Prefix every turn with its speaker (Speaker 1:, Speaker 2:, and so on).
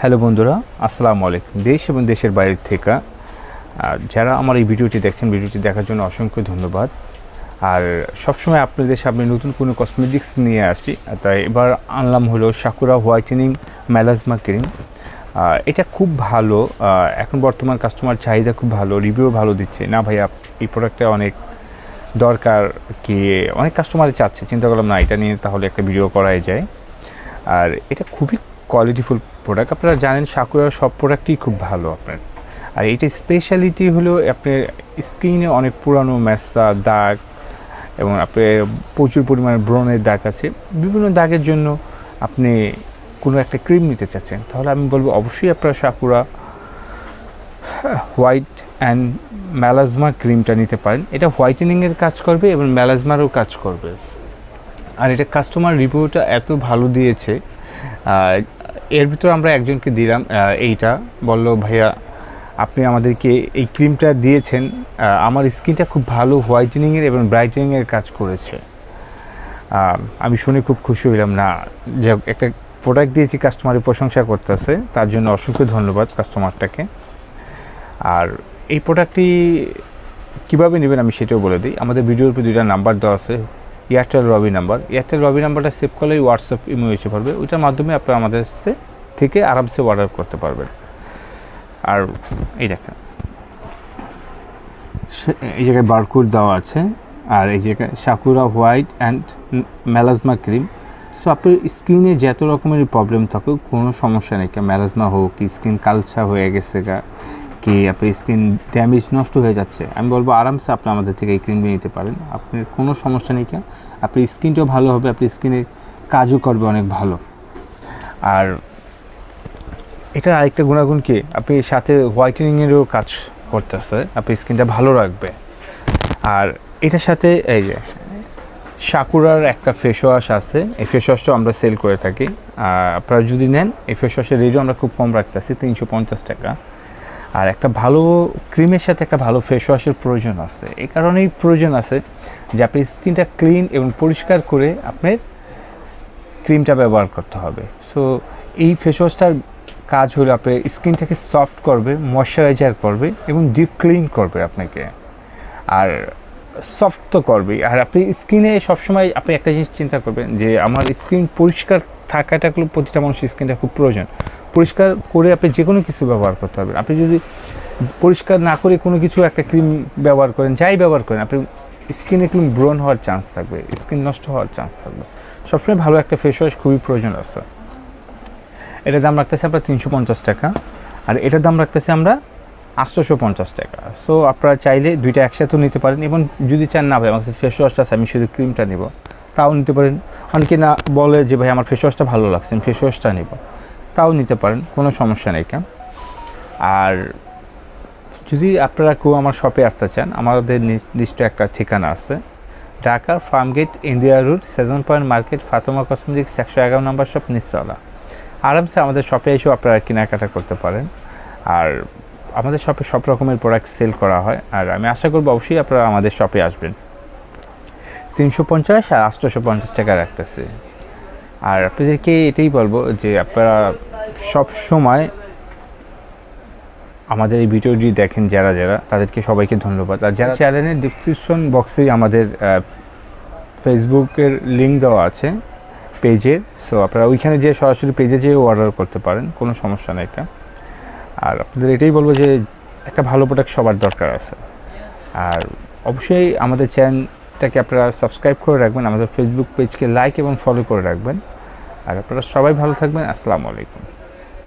Speaker 1: Hello বন্ধুরা, আসসালামু আলাইকুম। দেশ এবং দেশের বাইরের থেকে যারা আমার এই ভিডিওটি দেখছেন, ভিডিওটি দেখার জন্য অসংখ্য ধন্যবাদ। আর সবসময় আপনাদের সামনে নতুন কোনো কসমেটিক্স নিয়ে আসি তাই এবার আনলাম হলো সাকুরা হোয়াইটেনিং ম্যালাজমা ক্রিম এটা খুব ভালো এখন বর্তমান কাস্টমার চাহিদা খুব ভালো রিভিউ ভালো দিচ্ছে। না ভাইয়া, এই প্রোডাক্টটা অনেক দরকার কি, অনেক কাস্টমারই চাচ্ছে, চিন্তা করলাম না, এটা নিয়ে তাহলে একটা ভিডিও করাই যায়। আর এটা খুবই কোয়ালিটিফুল প্রোডাক্ট আপনারা জানেন সাকুরার সব প্রোডাক্টই খুব ভালো আপনার। আর এটা স্পেশালিটি হলো আপনার স্কিনে অনেক পুরানো ম্যাসা দাগ, এবং আপনার প্রচুর পরিমাণে ব্রণের দাগ আছে। বিভিন্ন দাগের জন্য আপনি কোনো একটা ক্রিম নিতে চাচ্ছেন, তাহলে আমি বলব অবশ্যই আপনারা সাকুরা হোয়াইট অ্যান্ড ম্যালাজমা ক্রিমটা নিতে পারেন। এটা হোয়াইটেনিংয়ের কাজ করবে এবং ম্যালাজমারও কাজ করবে। আর এটা কাস্টমার রিভিউটা এত ভালো দিয়েছে এর ভিতর আমরা একজনকে দিলাম এইটা। বলল, ভাইয়া, আপনি আমাদেরকে এই ক্রিমটা দিয়েছেন আমার স্কিনটা খুব ভালো হোয়াইটেনিংয়ের এবং ব্রাইটেনিংয়ের কাজ করেছে। আমি শুনে খুব খুশি হইলাম। না, যে একটা প্রোডাক্ট দিয়েছি কাস্টমারের প্রশংসা করতেছে, তার জন্য অসংখ্য ধন্যবাদ কাস্টমারটাকে আর এই প্রোডাক্টটি কীভাবে নেবেন আমি সেটাও বলে দিই। আমাদের ভিডিওর উপর দুইটা নাম্বার দেওয়া আছে। Airtel Robi number Airtel Robi নাম্বারটা সেভ করলেই হোয়াটসঅ্যাপ ইমো এসে পড়বে ওইটার মাধ্যমে আপনারা আমাদের থেকে আরামসে অর্ডার করতে পারবেন। আর এই দেখেন। এই জায়গায় বারকোড দেওয়া আছে। আর এই জায়গায় Sakura white and melasma cream so আপনার স্কিনে যত রকমের প্রবলেম থাকুক, কোনো সমস্যা নেই। ম্যালাজমা হোক স্কিন কালচা হয়ে গেছে গা কি আপনার স্কিন ড্যামেজ নষ্ট হয়ে যাচ্ছে? আমি বলব আরামসে আপনি আমাদের থেকে এই ক্রিমটি নিতে পারেন। আপনার কোনো সমস্যা নেই কেন? আপনার স্কিনটাও ভালো হবে, আপনার স্কিনের কাজও করবে অনেক ভালো। আর এটার আরেকটা গুণাগুণ কি? আপনি সাথে হোয়াইটেনিংয়েরও কাজ করতেছে, আপনি স্কিনটা ভালো রাখবে। আর এটার সাথে এই যে সাকুরার একটা ফেস ওয়াশ আছে, এই ফেস ওয়াশটাও আমরা সেল করে থাকি। আপনারা যদি নেন, এই ফেস ওয়াশের রেটও আমরা খুব কম রাখতেছি, তিনশো পঞ্চাশ টাকা। আর একটা ভালো ক্রিমের সাথে একটা ভালো ফেস ওয়াশের প্রয়োজন আছে। এই কারণেই প্রয়োজন আছে যে আপনি স্কিনটা ক্লিন এবং পরিষ্কার করে আপনার ক্রিমটা ব্যবহার করতে হবে। সো এই ফেস ওয়াশটার কাজ হলো আপনার স্কিনটাকে সফট করবে ময়শ্চারাইজার করবে এবং ডিপ ক্লিন করবে আপনাকে। আর সফট তো করবেই। আর আপনি স্কিনে সবসময় আপনি একটা জিনিস চিন্তা করবেন যে আমার স্কিন পরিষ্কার থাকাটা প্রতিটা মানুষের স্কিনটা খুব প্রয়োজন। পরিষ্কার করে আপনি যে কোনো কিছু ব্যবহার করতে পারবেন। আপনি যদি পরিষ্কার না করে কোনো কিছু একটা ক্রিম ব্যবহার করেন, যাই ব্যবহার করেন, আপনি স্কিনে একটু ব্রণ হওয়ার চান্স থাকবে স্কিন নষ্ট হওয়ার চান্স থাকবে। সবসময় ভালো একটা ফেস ওয়াশ খুবই প্রয়োজন আছে। এটার দাম রাখতেছি আমরা তিনশো পঞ্চাশ টাকা, আর এটার দাম রাখতেছি আমরা আটশোশো পঞ্চাশ টাকা। সো আপনারা চাইলে দুইটা একসাথেও নিতে পারেন, এবং যদি চান না ভাই, আমার কাছে ফেস ওয়াশটা আছে, আমি শুধু ক্রিমটা নেব। তাও নিতে পারেন। অনেকে না বলে যে, ভাই, আমার ফেস ওয়াশটা ভালো লাগছে, আমি ফেস ওয়াশটা নেব। তাও নিতে পারেন, কোনো সমস্যা নেই কেন? আর যদি আপনারা কেউ আমার শপে আসতে চান, আমাদের নির্দিষ্ট একটা ঠিকানা আছে। Dhaka Farmgate Indira road Sezan point market Fatema cosmetics একশো এগারো নম্বর শপ নিশ্চলা আরামসে আমাদের শপে এসেও আপনারা কেনাকাটা করতে পারেন। আর আমাদের শপে সব রকমের প্রোডাক্ট সেল করা হয়। আর আমি আশা করব অবশ্যই আপনারা আমাদের শপে আসবেন। তিনশো পঞ্চাশ আর আটশোশো পঞ্চাশ টাকা রাখতেছে। আর আপনাদেরকে এটাই বলব যে আপনারা সব সময় আমাদের এই ভিডিওটি দেখেন যারা যারা, তাদেরকে সবাইকে ধন্যবাদ। আর যারা চ্যানেলের ডিসক্রিপশন বক্সে আমাদের ফেসবুকের লিঙ্ক দেওয়া আছে পেজের সো আপনারা ওইখানে যেয়ে সরাসরি পেজে যেয়ে অর্ডার করতে পারেন, কোনো সমস্যা নেই এটা। আর আপনাদের এটাই বলব যে একটা ভালো প্রোডাক্ট সবার দরকার আছে। আর অবশ্যই আমাদের চ্যানেলটাকে আপনারা সাবস্ক্রাইব করে রাখবেন, আমাদের ফেসবুক পেজকে লাইক এবং ফলো করে রাখবেন। আর আপনারা সবাই ভালো থাকবেন, আসসালামু আলাইকুম।